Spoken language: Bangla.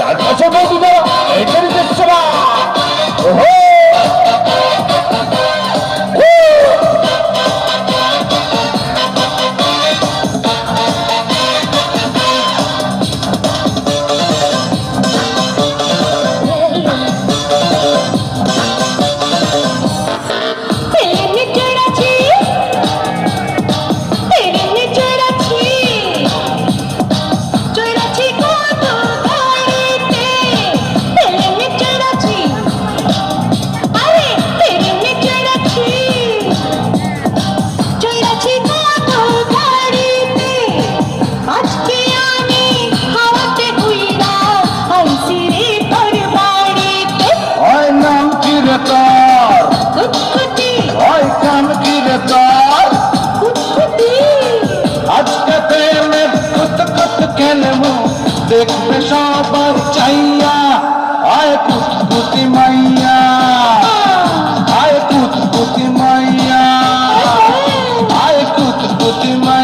দাদা ছোট দিদা এটাই দেখছ না ওহো! আজকে চল আজকে প্রেমে কত কত খেলব দেখবে সবার চাইয়া আয় কুতকুতি মাইয়া। আয় কুতকুতি মাইয়া। আয় কুতকুতি মাইয়া।